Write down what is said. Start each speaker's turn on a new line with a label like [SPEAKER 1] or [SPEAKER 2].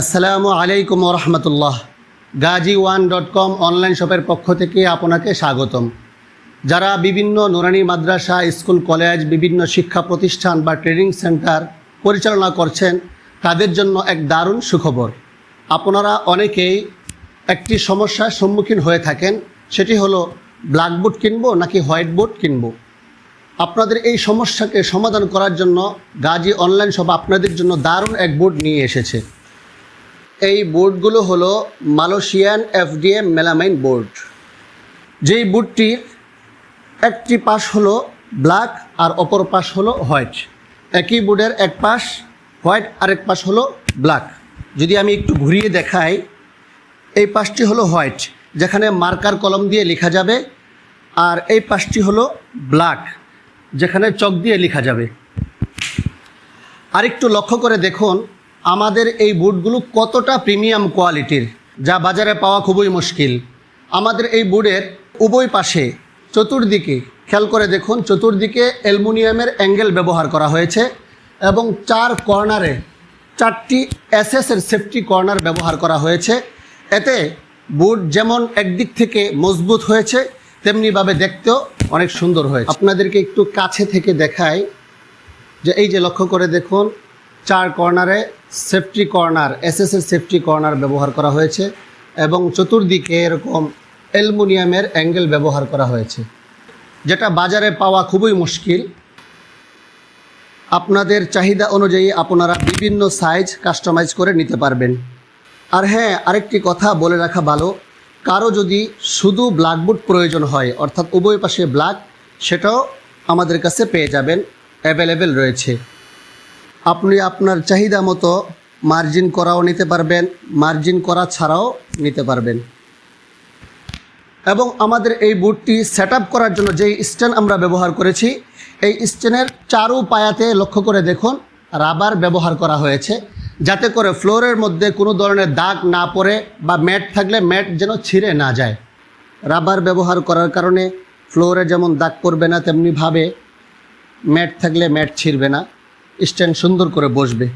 [SPEAKER 1] আসসালামু আলাইকুম রহমতুল্লাহ Gazi one dot com online শপের পক্ষ থেকে আপনাকে স্বাগতম। যারা বিভিন্ন নুরানি মাদ্রাসা, স্কুল, কলেজ, বিভিন্ন শিক্ষা প্রতিষ্ঠান বা ট্রেনিং সেন্টার পরিচালনা করছেন, তাদের জন্য এক দারুণ সুখবর। আপনারা অনেকেই একটি সমস্যার সম্মুখীন হয়ে থাকেন, সেটি হলো ব্ল্যাকবোর্ড কিনবো নাকি হোয়াইট বোর্ড কিনবো? আপনাদের এই সমস্যাকে সমাধান করার জন্য গাজী অনলাইন সব আপনাদের জন্য দারুণ এক বোর্ড নিয়ে এসেছে। এই বোর্ডগুলো হলো মালয়েশিয়ান এফডিএম মেলামাইন বোর্ড। যেই বোর্ডটির একটি পাশ হলো ব্ল্যাক আর অপর পাশ হলো হোয়াইট। একই বোর্ডের এক পাশ হোয়াইট আরেক পাশ হলো ব্ল্যাক। যদি আমি একটু ঘুরিয়ে দেখাই, এই পাশটি হলো হোয়াইট, যেখানে মার্কার কলম দিয়ে লেখা যাবে আর এই পাশটি হলো ব্ল্যাক, যেখানে চক দিয়ে লেখা যাবে। আরেকটু লক্ষ্য করে দেখুন আমাদের এই বুটগুলো কতটা প্রিমিয়াম কোয়ালিটির, যা বাজারে পাওয়া খুবই মুশকিল। আমাদের এই বুটের উভয় পাশে চতুর্দিকে, খেয়াল করে দেখুন, চতুর্দিকে অ্যালুমিনিয়ামের অ্যাঙ্গেল ব্যবহার করা হয়েছে এবং চার কর্নারে চারটি এসএসের সেফটি কর্নার ব্যবহার করা হয়েছে। এতে বুট যেমন একদিক থেকে মজবুত হয়েছে, তেমনিভাবে দেখতেও অনেক সুন্দর হয়েছে। আপনাদেরকে একটু কাছে থেকে দেখাই, যে এই যে লক্ষ্য করে দেখুন চার কর্নারে সেফটি কর্নার এসএসের সেফটি কর্নার ব্যবহার করা হয়েছে এবং চতুর্দিকে এরকম অ্যালুমিনিয়ামের অ্যাঙ্গেল ব্যবহার করা হয়েছে। যেটা বাজারে পাওয়া খুবই মুশকিল। আপনাদের চাহিদা অনুযায়ী আপনারা বিভিন্ন সাইজ কাস্টমাইজ করে নিতে পারবেন। আর হ্যাঁ আরেকটি কথা বলে রাখা ভালো, কারও যদি শুধু ব্ল্যাকবোর্ড প্রয়োজন হয়, অর্থাৎ উভয় পাশে ব্ল্যাক সেটাও আমাদের কাছে পেয়ে যাবেন অ্যাভেলেবেল রয়েছে। আপনি আপনার চাহিদা মতো মার্জিন করাও নিতে পারবেন মার্জিন করা ছাড়াও নিতে পারবেন। এবং আমাদের এই বুটটি সেট করার জন্য যেই স্ট্যান্ড আমরা ব্যবহার করেছি, এই স্ট্যান্ডের চারু পায়াতে লক্ষ্য করে দেখুন রাবার ব্যবহার করা হয়েছে, যাতে করে ফ্লোরের মধ্যে কোনো ধরনের দাগ না পড়ে বা ম্যাট থাকলে ম্যাট যেন ছিঁড়ে না যায়। রাবার ব্যবহার করার কারণে ফ্লোরে যেমন দাগ পড়বে না, তেমনিভাবে ম্যাট থাকলে ম্যাট ছিঁড়বে না। স্ট্যান্ড সুন্দর করে বসবে।